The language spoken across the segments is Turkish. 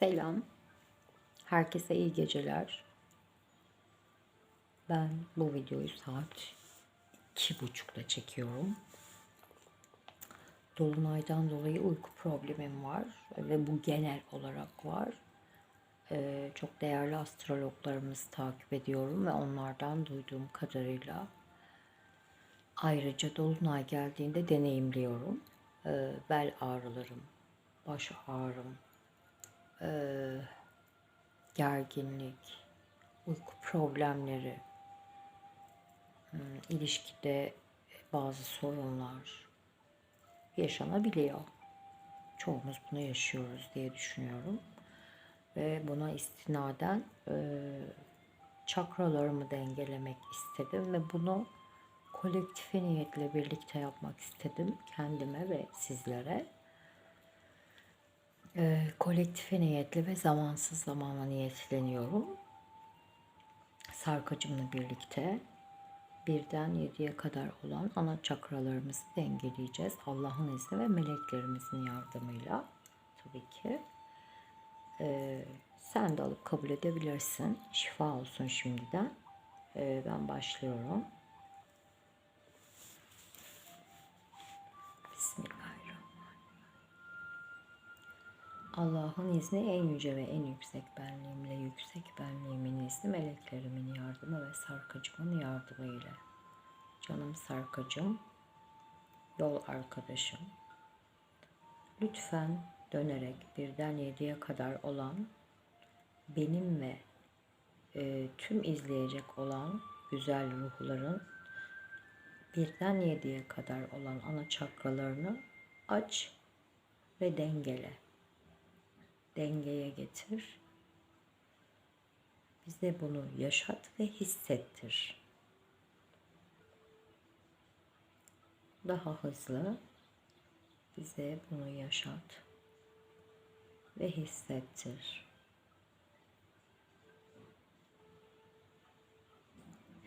Selam. Herkese iyi geceler. Ben bu videoyu saat iki buçukta çekiyorum. Dolunaydan dolayı uyku problemim var ve bu genel olarak var. Ee, çok değerli astrologlarımızı takip ediyorum ve onlardan duyduğum kadarıyla ayrıca dolunay geldiğinde deneyimliyorum. Ee, bel ağrılarım, baş ağrım, ee, gerginlik, uyku problemleri, hmm, ilişkide bazı sorunlar yaşanabiliyor. Çoğumuz bunu yaşıyoruz diye düşünüyorum. Ve buna istinaden e, çakralarımı dengelemek istedim ve bunu kolektife niyetle birlikte yapmak istedim kendime ve sizlere. E, kolektife niyetli ve zamansız zamana niyetleniyorum. Sarkacımla birlikte birden yediye kadar olan ana çakralarımızı dengeleyeceğiz. Allah'ın izni ve meleklerimizin yardımıyla tabii ki. Ee, sen de alıp kabul edebilirsin. Şifa olsun şimdiden. Ee, ben başlıyorum. Allah'ın izni en yüce ve en yüksek benliğimle yüksek benliğimin izni meleklerimin yardımı ve sarkacımın yardımıyla. Canım sarkacım, yol arkadaşım. Lütfen dönerek birden yediye kadar olan benim ve e, tüm izleyecek olan güzel ruhların birden yediye kadar olan ana çakralarını aç ve dengele. Dengeye getir. Bize bunu yaşat ve hissettir. Daha hızlı bize bunu yaşat ve hissettir.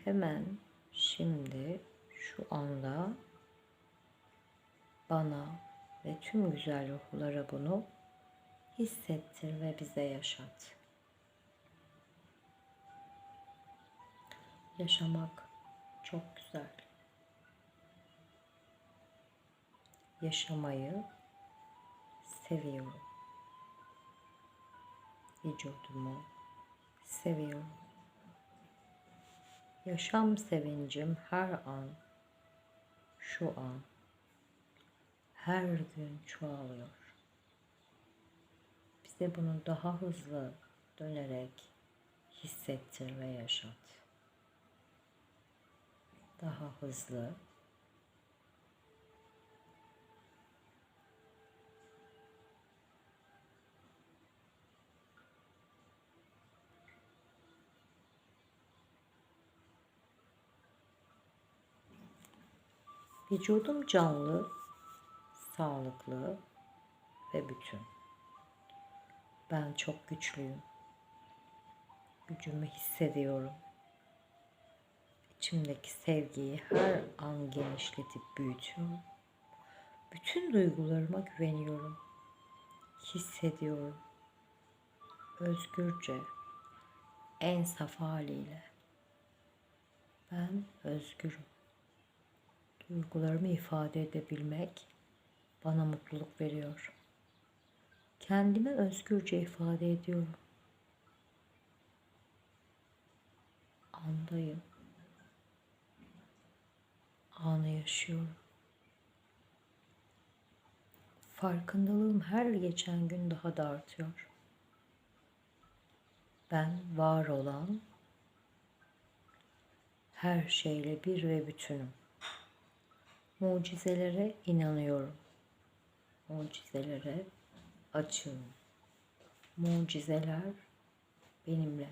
Hemen şimdi şu anda bana ve tüm güzel ruhlara bunu hissettir ve bize yaşat. Yaşamak çok güzel. Yaşamayı seviyorum. Vücudumu seviyorum. Yaşam sevincim her an, şu an, her gün çoğalıyor. Bize bunu daha hızlı dönerek hissettir ve yaşat. Daha hızlı, Vücudum canlı, sağlıklı ve bütün. Ben çok güçlüyüm. Gücümü hissediyorum. İçimdeki sevgiyi her an genişletip büyütüyorum. Bütün duygularıma güveniyorum. Hissediyorum. Özgürce, en saf haliyle. Ben özgürüm. Duygularımı ifade edebilmek bana mutluluk veriyor. Kendimi özgürce ifade ediyorum. Andayım. Anı yaşıyorum. Farkındalığım her geçen gün daha da artıyor. Ben var olan her şeyle bir ve bütünüm. Mucizelere inanıyorum. Mucizelere açığım. Mucizeler benimle.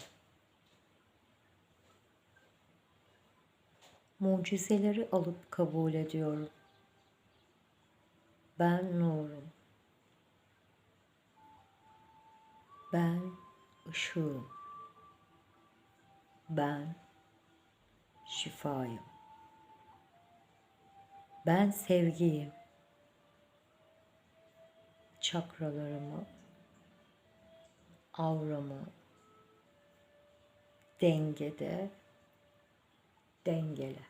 Mucizeleri alıp kabul ediyorum. Ben nurum. Ben ışığım. Ben şifayım. Ben sevgiyim. Çakralarımı avramı dengede. Dengele.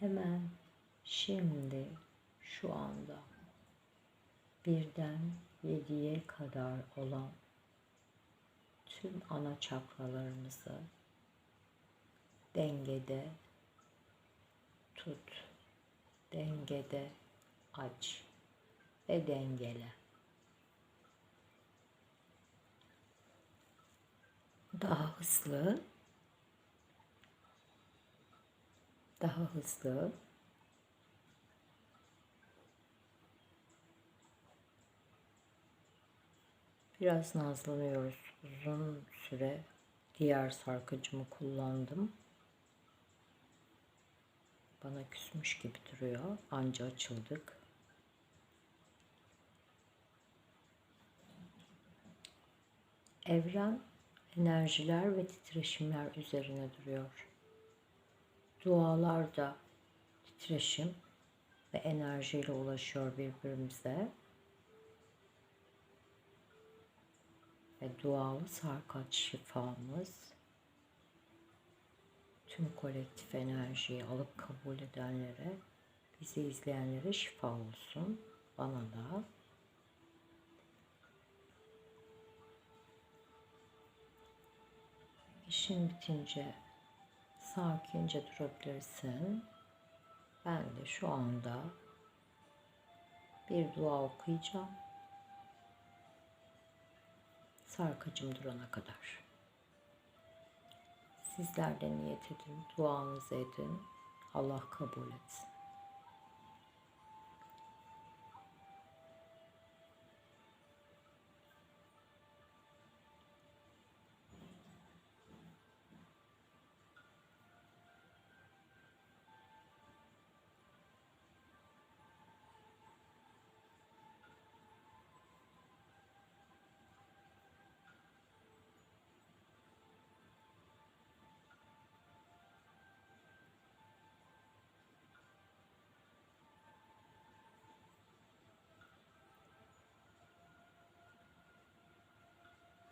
Hemen şimdi şu anda birden yediye kadar olan tüm ana çakralarımızı dengede tut, dengede aç ve dengele. Daha hızlı, daha hızlı. Biraz nazlanıyoruz. Uzun süre diğer sarkıcımı kullandım. Bana küsmüş gibi duruyor. Anca açıldık. Evren enerjiler ve titreşimler üzerine duruyor. Dualar da titreşim ve enerjiyle ulaşıyor birbirimize. Ve dualı sarkaç şifamız tüm kolektif enerjiyi alıp kabul edenlere, bizi izleyenlere şifa olsun. Bana da. İşin bitince sakince durabilirsin. Ben de şu anda bir dua okuyacağım. Sarkacım durana kadar. Sizler de niyet edin, duanızı edin. Allah kabul etsin.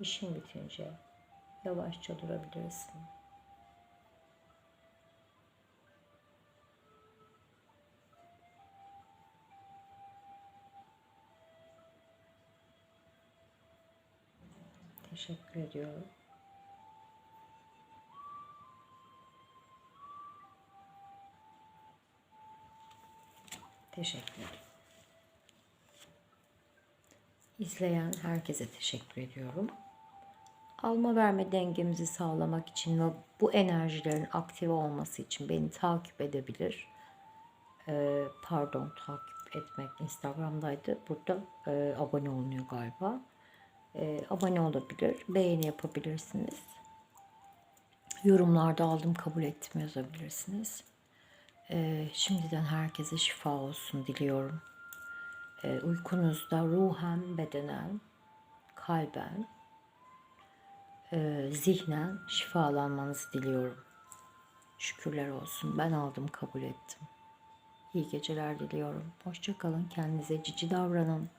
İşin bitince yavaşça durabilirsin. Teşekkür ediyorum. Teşekkür ederim. İzleyen herkese teşekkür ediyorum. Alma verme dengemizi sağlamak için ve bu enerjilerin aktive olması için beni takip edebilir. Ee, pardon takip etmek Instagram'daydı. Burada e, abone olunuyor galiba. E, abone olabilir. Beğeni yapabilirsiniz. Yorumlarda aldım kabul ettim yazabilirsiniz. E, şimdiden herkese şifa olsun diliyorum e, uykunuzda ruhen, bedenen, kalben, e, zihnen şifalanmanızı diliyorum. Şükürler olsun. Ben aldım, kabul ettim. İyi geceler diliyorum. Hoşçakalın. Kendinize cici davranın.